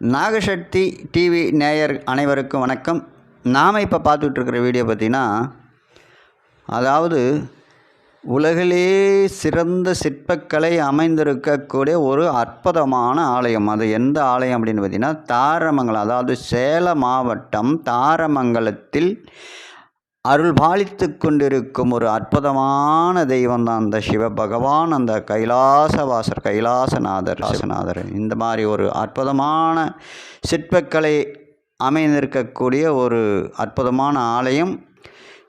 Nagasakthi TV நேயர் அனைவருக்கும் வணக்கம். நாம் இப்போ பார்த்துட்ருக்கிற வீடியோ பார்த்திங்கன்னா அதாவது உலகிலே சிறந்த சிற்பக்கலை அமைந்திருக்கக்கூடிய ஒரு அற்புதமான ஆலயம். அது எந்த ஆலயம் அப்படின்னு பார்த்திங்கன்னா தாரமங்கலம். அதாவது சேலம் மாவட்டம் தாரமங்கலத்தில் அருள் பாலித்து கொண்டிருக்கும் ஒரு அற்புதமான தெய்வம் தான் அந்த சிவ பகவான் அந்த கைலாசவாசர் கைலாசநாதர் ராசநாதர். இந்த மாதிரி ஒரு அற்புதமான சிற்பக்கலை அமைந்திருக்கக்கூடிய ஒரு அற்புதமான ஆலயம்.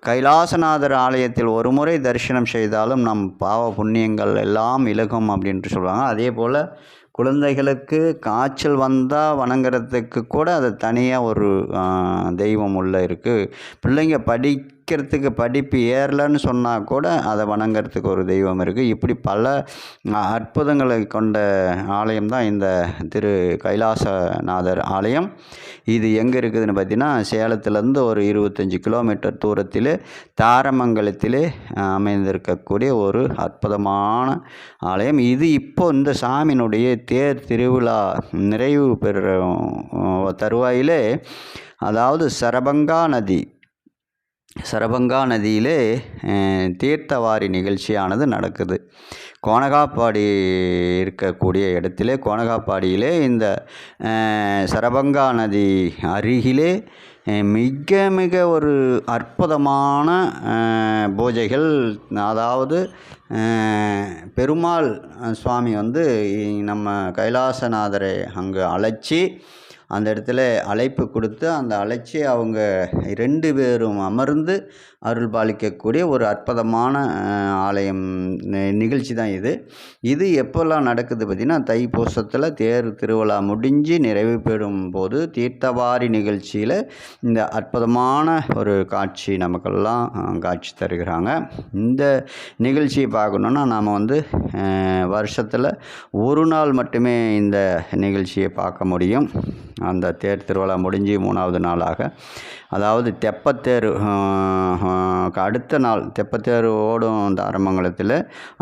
கைலாசநாதர் ஆலயத்தில் ஒரு முறை தரிசனம் செய்தாலும் நம் பாவ புண்ணியங்கள் எல்லாம் இலகும் அப்படின்ட்டு சொல்லுவாங்க. அதே போல் குழந்தைகளுக்கு காய்ச்சல் வந்தால் வணங்குறதுக்கு கூட அது தனியாக ஒரு தெய்வம் உள்ள இருக்குது பிள்ளைங்க படி படிக்கிறதுக்கு படிப்பு ஏறலைன்னு சொன்னால் கூட அதை வணங்குறதுக்கு ஒரு தெய்வம் இருக்குது இப்படி பல அற்புதங்களை கொண்ட ஆலயம் தான் இந்த திரு கைலாசநாதர் ஆலயம். இது எங்கே இருக்குதுன்னு பார்த்தீங்கன்னா சேலத்துலேருந்து ஒரு இருபத்தஞ்சி கிலோமீட்டர் தூரத்தில் தாரமங்கலத்திலே அமைந்திருக்கக்கூடிய ஒரு அற்புதமான ஆலயம். இது இப்போ இந்த சாமியினுடைய தேர் திருவிழா நிறைவு பெறுற தருவாயிலே அதாவது சரபங்கா நதி சரபங்கா நதியிலே தீர்த்தவாரி நிகழ்ச்சியானது நடக்குது. கோனகாப்பாடி இருக்கக்கூடிய இடத்திலே கோனகாப்பாடியிலே இந்த சரபங்கா நதி அருகிலே மிக மிக ஒரு அற்புதமான பூஜைகள் அதாவது பெருமாள் சுவாமி வந்து நம்ம கைலாசநாதரை அங்கே அழைச்சி அந்த இடத்துல அழைப்பு கொடுத்து அந்த அழைச்சி அவங்க ரெண்டு பேரும் அமர்ந்து அருள் பாலிக்கக்கூடிய ஒரு அற்புதமான ஆலயம் நிகழ்ச்சி தான் இது. இது எப்போல்லாம் நடக்குது பார்த்திங்கன்னா தைப்பூசத்தில் தேர் திருவிழா முடிஞ்சு நிறைவு பெறும் போது தீர்த்தவாரி நிகழ்ச்சியில் இந்த அற்புதமான ஒரு காட்சி நமக்கெல்லாம் காட்சி தருகிறாங்க. இந்த நிகழ்ச்சியை பார்க்கணுன்னா நாம் வந்து வருஷத்தில் ஒரு நாள் மட்டுமே இந்த நிகழ்ச்சியை பார்க்க முடியும். அந்த தேர் திருவிழா முடிஞ்சு மூணாவது நாளாக. அதாவது தெப்பத்தேர் அடுத்த நாள் தெப்பத்தேர் ஓடும் தாரமங்கலத்தில்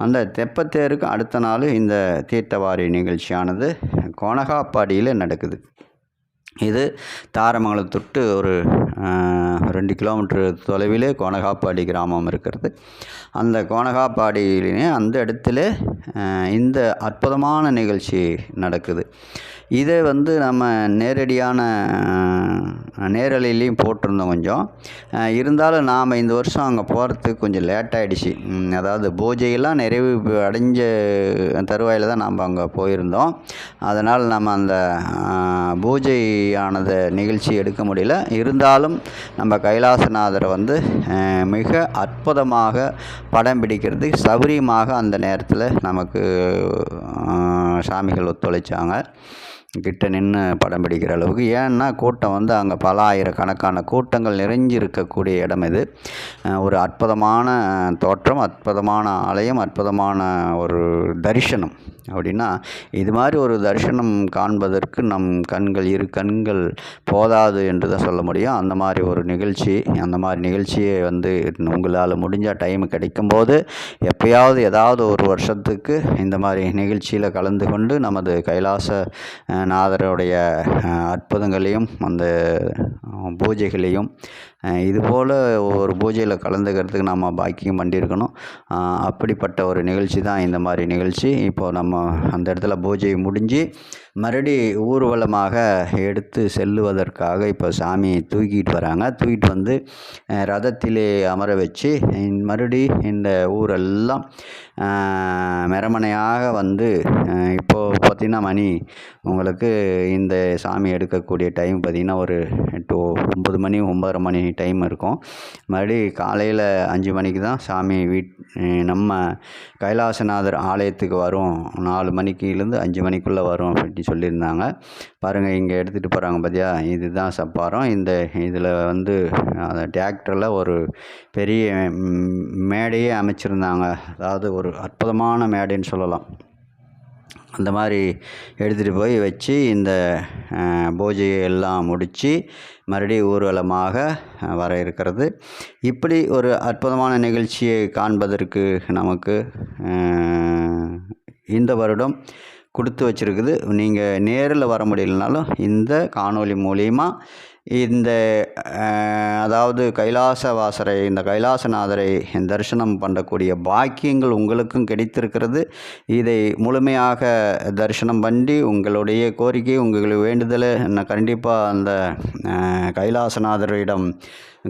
அந்த தெப்பத்தேருக்கு அடுத்த நாள் இந்த தீர்த்தவாரி நிகழ்ச்சியானது கோணகாப்பாடியில் நடக்குது. இது தாரமங்கலம் தொட்டு ஒரு ரெண்டு கிலோமீட்டர் தொலைவிலே கோனகாப்பாடி கிராமம் இருக்கிறது. அந்த கோனகாப்பாடியிலே அந்த இடத்துல இந்த அற்புதமான நிகழ்ச்சி நடக்குது. இதை வந்து நம்ம நேரடியான நேரலையிலையும் போட்டிருந்தோம் கொஞ்சம். இருந்தாலும் நாம் இந்த வருஷம் அங்கே போகிறதுக்கு கொஞ்சம் லேட் ஆகிடுச்சு அதாவது பூஜையெல்லாம் நிறைவு அடைஞ்ச தருவாயில் தான் நாம் அங்கே போயிருந்தோம். அதனால் நம்ம அந்த பூஜை பூஜையானது நிகழ்ச்சி எடுக்க முடியல. இருந்தாலும் நம்ம கைலாசநாதரை வந்து மிக அற்புதமாக படம் பிடிக்கிறது. சௌரியமாக அந்த நேரத்தில் நமக்கு சாமிகள் ஒத்துழைச்சாங்க. கிட்ட நின்று படம் பிடிக்கிற அளவுக்கு. ஏன்னா கூட்டம் வந்து அங்கே பல ஆயிரக்கணக்கான கூட்டங்கள் நிறைஞ்சு இருக்கக்கூடிய இடம் இது. ஒரு அற்புதமான தோற்றம் அற்புதமான ஆலயம் அற்புதமான ஒரு தரிசனம். அப்படின்னா இது மாதிரி ஒரு தரிசனம் காண்பதற்கு நம் கண்கள் இரு கண்கள் போதாது என்று தான் சொல்ல முடியும். அந்த மாதிரி ஒரு நிகழ்ச்சி அந்த மாதிரி நிகழ்ச்சியை வந்து உங்களால் முடிஞ்சால் டைம் கிடைக்கும்போது எப்பயாவது ஏதாவது ஒரு வருஷத்துக்கு இந்த மாதிரி நிகழ்ச்சியில் கலந்து கொண்டு நமது கைலாச நாதருடைய அற்புதங்களையும் அந்த பூஜைகளையும் இதுபோல் ஒரு பூஜையில் கலந்துக்கிறதுக்கு நம்ம பாக்கியம் பண்ணியிருக்கணும். அப்படிப்பட்ட ஒரு நிகழ்ச்சி தான் இந்த மாதிரி நிகழ்ச்சி. இப்போது நம்ம அந்த இடத்துல பூஜை முடிஞ்சு மறுபடி ஊர்வலமாக எடுத்து செல்லுவதற்காக இப்போ சாமி தூக்கிட்டு வராங்க. தூக்கிட்டு வந்து ரதத்திலே அமர வச்சு மறுபடி இந்த ஊரெல்லாம் மெரமனையாக வந்து இப்போது பார்த்திங்கன்னா மணி உங்களுக்கு இந்த சாமி எடுக்கக்கூடிய டைம் பார்த்திங்கன்னா ஒரு டூ ஒம்பது மணி ஒம்பதரை மணி டைம் இருக்கும். மறுபடி காலையில் அஞ்சு மணிக்கு தான் சாமி வீட் நம்ம கைலாசநாதர் ஆலயத்துக்கு வரும். நாலு மணிக்குலேருந்து அஞ்சு மணிக்குள்ளே வரும் அப்படின்னு சொல்லியிருந்தாங்க. பாருங்கள் இங்கே எடுத்துகிட்டு போகிறாங்க பார்த்தியா இதுதான் சப்பாரம். இந்த இதில் வந்து அந்த டிராக்டரில் ஒரு பெரிய மேடையே அமைச்சிருந்தாங்க. அதாவது ஒரு அற்புதமான மேடைன்னு சொல்லலாம். அந்த மாதிரி எடுத்துகிட்டு போய் வச்சு இந்த பூஜையை எல்லாம் முடித்து மறுபடியும் ஊர்வலமாக வர இருக்கிறது. இப்படி ஒரு அற்புதமான நிகழ்ச்சியை காண்பதற்கு நமக்கு இந்த வருடம் கொடுத்து வச்சுருக்குது. நீங்கள் நேரில் வர முடியலனாலும் இந்த காணொளி மூலிமா இந்த அதாவது கைலாசவாசரை இந்த கைலாசநாதரை தரிசனம் பண்ணக்கூடிய பாக்கியங்கள் உங்களுக்கும் கிடைத்திருக்கிறது. இதை முழுமையாக தரிசனம் பண்ணி உங்களுடைய கோரிக்கை உங்களுக்கு வேண்டுதலை நான் கண்டிப்பாக அந்த கைலாசநாதரிடம்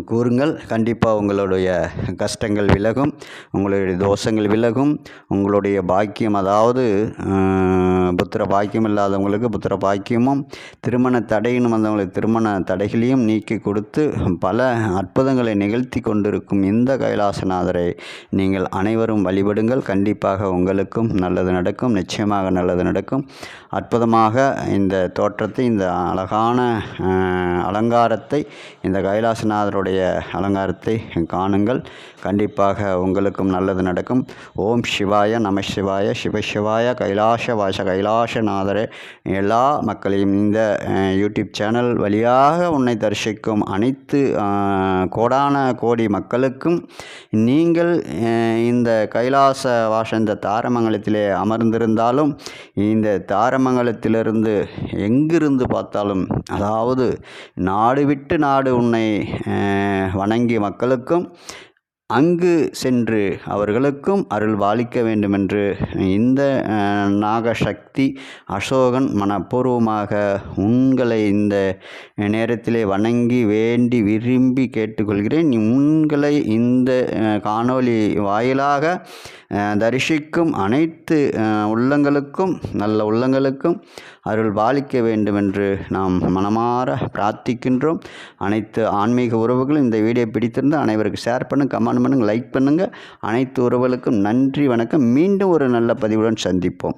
கூறுங்கள். கண்டிப்பாக உங்களுடைய கஷ்டங்கள் விலகும் உங்களுடைய தோஷங்கள் விலகும் உங்களுடைய பாக்கியம் அதாவது புத்திர பாக்கியம் இல்லாதவங்களுக்கு புத்திர பாக்கியமும் திருமண தடையின்னு வந்தவங்களுக்கு திருமண தடை தடைகளையும் நீக்கி கொடுத்து பல அற்புதங்களை நிகழ்த்தி கொண்டிருக்கும் இந்த கைலாசநாதரை நீங்கள் அனைவரும் வழிபடுங்கள். கண்டிப்பாக உங்களுக்கும் நல்லது நடக்கும். நிச்சயமாக நல்லது நடக்கும். அற்புதமாக இந்த தோற்றத்தை இந்த அழகான அலங்காரத்தை இந்த கைலாசநாதருடைய அலங்காரத்தை காணுங்கள். கண்டிப்பாக உங்களுக்கும் நல்லது நடக்கும். ஓம் சிவாய நம சிவாய சிவசிவாய கைலாச வாச கைலாசநாதரே. எல்லா மக்களையும் இந்த யூடியூப் சேனல் வழியாக உன்னை தரிசிக்கும் அனைத்து கோடான கோடி மக்களுக்கும் நீங்கள் இந்த கைலாச வாச இந்த தாரமங்கலத்திலே அமர்ந்திருந்தாலும் இந்த தாரமங்கலத்திலிருந்து எங்கிருந்து பார்த்தாலும் அதாவது நாடு விட்டு நாடு உன்னை வணங்கி மக்களுக்கும் அங்கு சென்று அவர்களுக்கும் அருள் பாலிக்க வேண்டுமென்று இந்த நாகசக்தி அசோகன் மனப்பூர்வமாக உங்களை இந்த நேரத்திலே வணங்கி வேண்டி விரும்பி கேட்டுக்கொள்கிறேன். உங்களை இந்த காணொளி வாயிலாக தரிசிக்கும் அனைத்து உள்ளங்களுக்கும் நல்ல உள்ளங்களுக்கும் அருள் பாலிக்க வேண்டுமென்று நாம் மனமாற பிரார்த்திக்கின்றோம். அனைத்து ஆன்மீக உறவுகளும் இந்த வீடியோ பிடித்திருந்து அனைவருக்கும் ஷேர் பண்ணுங்க கமெண்ட் பண்ணுங்கள் லைக் பண்ணுங்கள் அனைத்து உறவுகளுக்கும் நன்றி வணக்கம். மீண்டும் ஒரு நல்ல பதிவுடன் சந்திப்போம்.